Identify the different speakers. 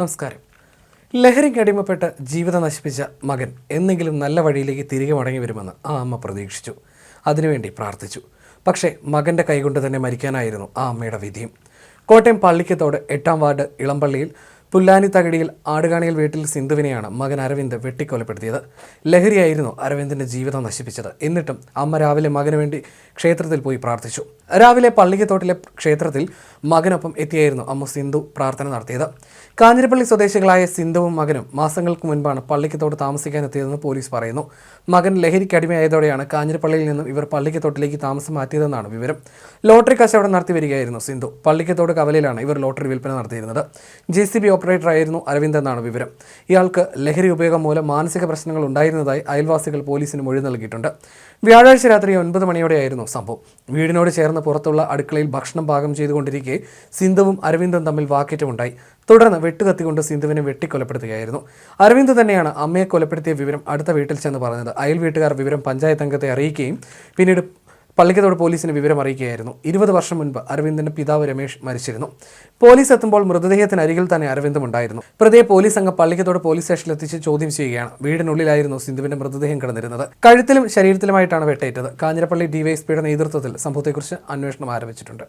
Speaker 1: നമസ്കാരം. ലഹരിക്ക് അടിമപ്പെട്ട് ജീവിതം നശിപ്പിച്ച മകൻ എന്നെങ്കിലും നല്ല വഴിയിലേക്ക് തിരികെ മടങ്ങി വരുമെന്ന് ആ അമ്മ പ്രതീക്ഷിച്ചു. അതിനുവേണ്ടി പ്രാർത്ഥിച്ചു. പക്ഷേ മകന്റെ കൈകൊണ്ട് തന്നെ മരിക്കാനായിരുന്നു ആ അമ്മയുടെ വിധിയും. കോട്ടയം പള്ളിക്കത്തോട് എട്ടാം വാർഡ് ഇളമ്പള്ളിയിൽ പുല്ലാനി തകടിയിൽ ആടുകാണിയിൽ വീട്ടിൽ സിന്ധുവിനെയാണ് മകൻ അരവിന്ദ് വെട്ടിക്കൊലപ്പെടുത്തിയത്. ലഹരിയായിരുന്നു അരവിന്ദിന്റെ ജീവിതം നശിപ്പിച്ചത്. എന്നിട്ടും അമ്മ രാവിലെ മകന് വേണ്ടി ക്ഷേത്രത്തിൽ പോയി പ്രാർത്ഥിച്ചു. രാവിലെ പള്ളിക്കത്തോട്ടിലെ ക്ഷേത്രത്തിൽ മകനൊപ്പം എത്തിയായിരുന്നു അമ്മ സിന്ധു പ്രാർത്ഥന നടത്തിയത്. കാഞ്ഞിരപ്പള്ളി സ്വദേശികളായ സിന്ധുവും മകനും മാസങ്ങൾക്ക് മുൻപാണ് പള്ളിക്കത്തോട്ട് താമസിക്കാൻ എത്തിയതെന്ന് പോലീസ് പറയുന്നു. മകൻ ലഹരിക്ക് അടിമയായതോടെയാണ് കാഞ്ഞിരപ്പള്ളിയിൽ നിന്നും ഇവർ പള്ളിക്കത്തോട്ടിലേക്ക് താമസം മാറ്റിയതെന്നാണ് വിവരം. ലോട്ടറി കച്ചവടം നടത്തി വരികയായിരുന്നു സിന്ധു. പള്ളിക്കത്തോട് കവലയിലാണ് ഇവർ ലോട്ടറി വിൽപ്പന നടത്തിയിരുന്നത്. ജെ സി ബി ഓപ്പറേറ്ററായിരുന്നു അരവിന്ദ് എന്നാണ് വിവരം. ഇയാൾക്ക് ലഹരി ഉപയോഗം മൂലം മാനസിക പ്രശ്നങ്ങൾ ഉണ്ടായിരുന്നതായി അയൽവാസികൾ പോലീസിന് മൊഴി നൽകിയിട്ടുണ്ട്. വ്യാഴാഴ്ച രാത്രി ഒൻപത് മണിയോടെയായിരുന്നു സംഭവം. വീടിനോട് ചേർന്ന് പുറത്തുള്ള അടുക്കളയിൽ ഭക്ഷണം പാകം ചെയ്തുകൊണ്ടിരിക്കെ സിന്ധുവും അരവിന്ദും തമ്മിൽ വാക്കേറ്റമുണ്ടായി. തുടർന്ന് വെട്ടുകത്തിക്കൊണ്ട് സിന്ധുവിനെ വെട്ടിക്കൊലപ്പെടുത്തുകയായിരുന്നു. അരവിന്ദ് തന്നെയാണ് അമ്മയെ കൊലപ്പെടുത്തിയ വിവരം അടുത്ത വീട്ടിൽ ചെന്ന് പറഞ്ഞത്. അയൽ വീട്ടുകാർ വിവരം പഞ്ചായത്ത് അംഗത്തെ അറിയിക്കുകയും പിന്നീട് പള്ളിക്കത്തോട് പോലീസിന് വിവരം അറിയിക്കുകയായിരുന്നു. ഇരുപത് വർഷം മുൻപ് അരവിന്ദന്റെ പിതാവ് രമേശ് മരിച്ചിരുന്നു. പോലീസ് എത്തുമ്പോൾ മൃതദേഹത്തിന് അരികിൽ തന്നെ അരവിന്ദും ഉണ്ടായിരുന്നു. പ്രതിയെ പോലീസ് സംഘം പള്ളിക്കത്തോട് പോലീസ് സ്റ്റേഷനിൽ എത്തിച്ച് ചോദ്യം ചെയ്യുകയാണ്. വീടിനുള്ളിലായിരുന്നു സിന്ധുവിന്റെ മൃതദേഹം കിടന്നിരുന്നത്. കഴുത്തിലും ശരീരത്തിലുമായിട്ടാണ് വെട്ടേറ്റത് കാഞ്ഞിരപ്പള്ളി ഡിവൈഎസ്പിയുടെ നേതൃത്വത്തിൽ സംഭവത്തെക്കുറിച്ച് അന്വേഷണം ആരംഭിച്ചിട്ടുണ്ട്.